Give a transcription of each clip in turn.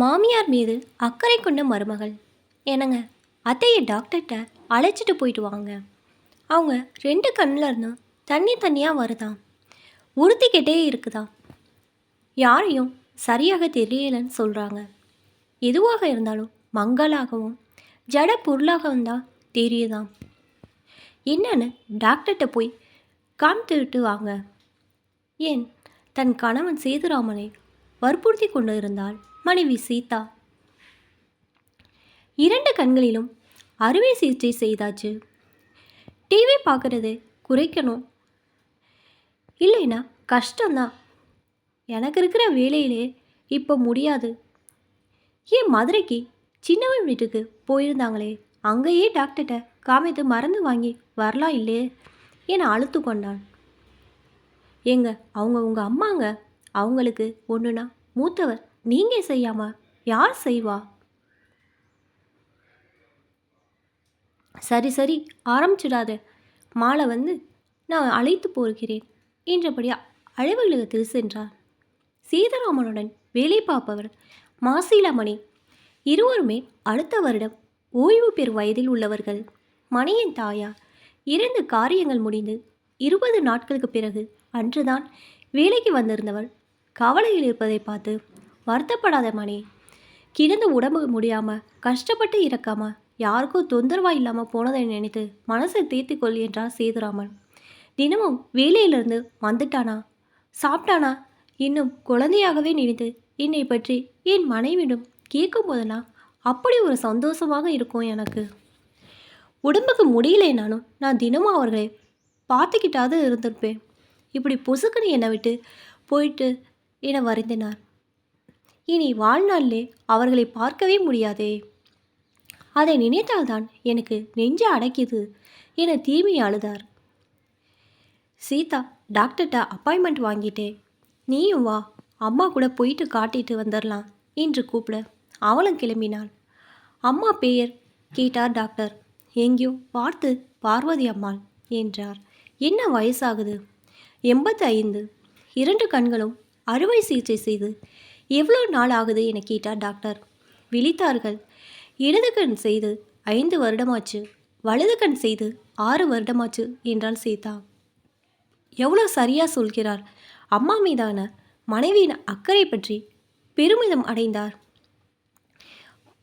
மாமியார் மீது அக்கறை கொண்ட மருமகள். என்னங்க அத்தையை டாக்டர்கிட்ட அழைச்சிட்டு போயிட்டு வாங்க. அவங்க ரெண்டு கண்ணில் இருந்தும் தண்ணி தண்ணியாக வருதான் உறுத்திக்கிட்டே இருக்குதா? யாரையும் சரியாக தெரியலன்னு சொல்கிறாங்க எதுவாக இருந்தாலும் மங்களாகவும் ஜட பொருளாகவும் தான் தெரியுதாம். என்னன்னு டாக்டர்கிட்ட போய் காமித்துவிட்டு வாங்க. ஏன் தன் கணவன் சேதுராமனை வற்புறுத்தி கொண்டு இருந்தாள் மனைவி சீதா. இரண்டு கண்களிலும் அறுவை சிகிச்சை செய்தாச்சு. டிவி பார்க்குறது குறைக்கணும். இல்லைன்னா கஷ்டம்தான் எனக்கு இருக்கிற வேலையிலே இப்போ முடியாது. ஏன் மதுரைக்கு சின்னவன் வீட்டுக்கு போயிருந்தாங்களே அங்கேயே டாக்டர்கிட்ட காமித்து மருந்து வாங்கி வரலாம் இல்லையே என அழுத்து கொண்டான். ஏங்க அவங்க உங்கள் அம்மாங்க அவங்களுக்கு ஒன்றுனா மூத்தவர் நீங்கள் செய்யாம யார் செய்வா? சரி சரி ஆரம்பிச்சிடாத. மாலை வந்து நான் அழைத்து போகிறேன் என்றபடியாக அலுவலகத்தில் சென்றார் சீதாராமனுடன் வேலை பார்ப்பவர் மாசிலாமணி. இருவருமே அடுத்த வருடம் ஓய்வு பெறும் வயதில் உள்ளவர்கள். மணியின் தாயார். இரண்டு காரியங்கள் முடிந்து இருபது நாட்களுக்கு பிறகு அன்றுதான் வேலைக்கு வந்திருந்தவள் கவலையில் இருப்பதை பார்த்து வருத்தப்படாத மணி. கிடந்து உடம்பு முடியாமல் கஷ்டப்பட்டு இறக்காமல் யாருக்கும் தொந்தரவா இல்லாமல் போனதை நினைத்து மனசை தேர்த்தி கொள் என்றார் சேதுராமன். தினமும் வேலையிலிருந்து வந்துட்டானா? சாப்பிட்டானா? இன்னும் குழந்தையாகவே நினைத்து என்னை பற்றி என் மனைவிடம் கேட்கும் போதெல்லாம் அப்படி ஒரு சந்தோஷமாக இருக்கும் எனக்கு. உடம்புக்கு முடியலைனாலும் நான் தினமும் அவர்களை பார்த்துக்கிட்டாவது இருந்திருப்பேன். இப்படி பொசுக்குன்னு என்னை விட்டு போயிட்டு என வருந்தினார். இனி வாழ்நாளிலே அவர்களை பார்க்கவே முடியாதே. அதை நினைத்தால்தான் எனக்கு நெஞ்சு அடைக்கிது என தீமை அழுதார். சீதா டாக்டர்கிட்ட அப்பாயின்மெண்ட் வாங்கிட்டே நீயும் வா அம்மா கூட போயிட்டு காட்டிட்டு வந்துடலாம் என்று கூப்பிட அவளும் கிளம்பினாள். அம்மா பெயர்? கேட்டார் டாக்டர். எங்கேயோ பார்த்து பார்வதி அம்மாள் என்றார். என்ன வயசாகுது? எண்பத்தி ஐந்து. இரண்டு கண்களும் அறுவை சிகிச்சை செய்து எவ்வளோ நாள் ஆகுது என கேட்டார் டாக்டர். விழித்தார்கள். இடது கண் செய்து ஐந்து வருடமாச்சு வலது கண் செய்து ஆறு வருடமாச்சு என்றால் சீதா. எவ்வளோ சரியாக சொல்கிறார். அம்மா மீதான மனைவியின் அக்கறை பற்றி பெருமிதம் அடைந்தார்.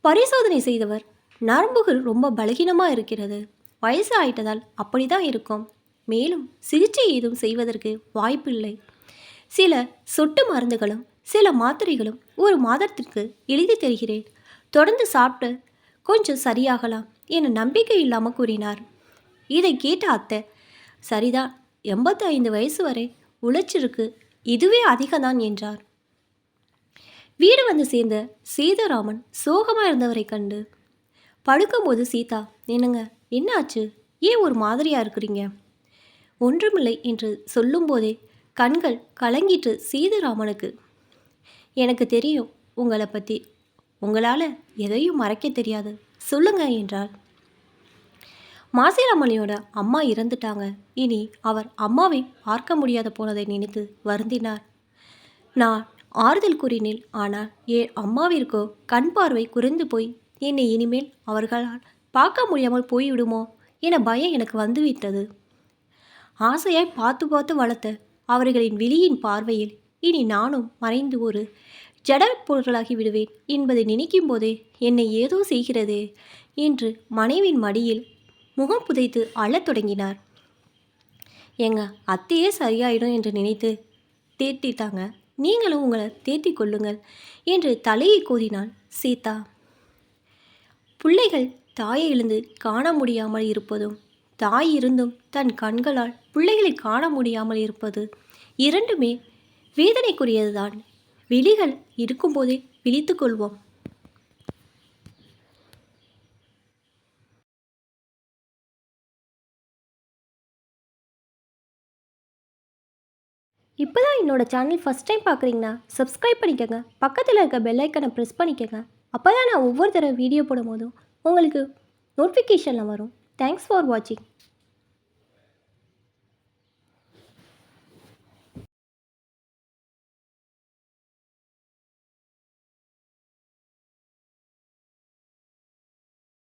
பரிசோதனை செய்தவர் நரம்புகள் ரொம்ப பலகீனமாக இருக்கிறது. வயசு ஆயிட்டதால் அப்படி தான் இருக்கும். மேலும் சிகிச்சை ஏதும் செய்வதற்கு வாய்ப்பில்லை. சில சொட்டு மருந்துகளும் சில மாத்திரைகளும் ஒரு மாதத்திற்கு எழுதி தருகிறேன். தொடர்ந்து சாப்பிட்டு கொஞ்சம் சரியாகலாம் என நம்பிக்கை இல்லாமல் கூறினார். இதை கேட்ட அத்தை சரிதான் எண்பத்தைந்து வயசு வரை உழைச்சிருக்கு இதுவே அதிகம்தான் என்றார். வீடு வந்து சேர்ந்த சீதாராமன் சோகமாக இருந்தவரை கண்டு படுக்கும்போது சீதா என்னங்க என்னாச்சு? ஏன் ஒரு மாதிரியாக இருக்கிறீங்க? ஒன்றுமில்லை என்று சொல்லும்போதே கண்கள் கலங்கிட்டு சீதாராமனுக்கு. எனக்கு தெரியும் உங்களை பற்றி உங்களால் எதையும் மறைக்க தெரியாது. சொல்லுங்க என்றாள். மாசிராமணியோட அம்மா இறந்துட்டாங்க. இனி அவர் அம்மாவை பார்க்க முடியாத போனதை நினைத்து வருந்தினார். நான் ஆறுதல் கூறினேன். ஆனால் என் அம்மாவிற்கோ கண் பார்வை குறைந்து போய் என்னை இனிமேல் அவர்களால் பார்க்க முடியாமல் போய்விடுமோ என பயம் எனக்கு வந்துவிட்டது. ஆசையாய் பார்த்து பார்த்து வளர்த்த அவர்களின் விழியின் பார்வையில் இனி நானும் மறைந்து ஒரு ஜட பொருளாகி விடுவேன் என்பதை நினைக்கும் போதே என்னை ஏதோ செய்கிறதே என்று மனைவின் மடியில் முகம் புதைத்து அழத் தொடங்கினார். எங்க அத்தையே சரியாயிடும் என்று நினைத்து தேத்திட்டாங்க நீங்களும் உங்களை தேத்தி கொள்ளுங்கள் என்று தலையை கோதினாள் சீதா. பிள்ளைகள் தாயை எழுந்து காண முடியாமல் இருப்பதும் தாய் இருந்தும் தன் கண்களால் பிள்ளைகளை காண முடியாமல் இருப்பது இரண்டுமே வேதனைக்குரியதுதான். விழிகள் இருக்கும்போதே விழித்து கொள்வோம். இப்போ தான் என்னோடய சேனல் ஃபஸ்ட் டைம் பார்க்குறீங்கன்னா சப்ஸ்கிரைப் பண்ணிக்கோங்க. பக்கத்தில் இருக்க பெல்லைக்கனை ப்ரெஸ் பண்ணிக்கோங்க. அப்போ தான் நான் ஒவ்வொரு தடவை வீடியோ போடும் போதும் உங்களுக்கு நோட்டிஃபிகேஷனில் வரும். தேங்க்ஸ் ஃபார் வாட்சிங்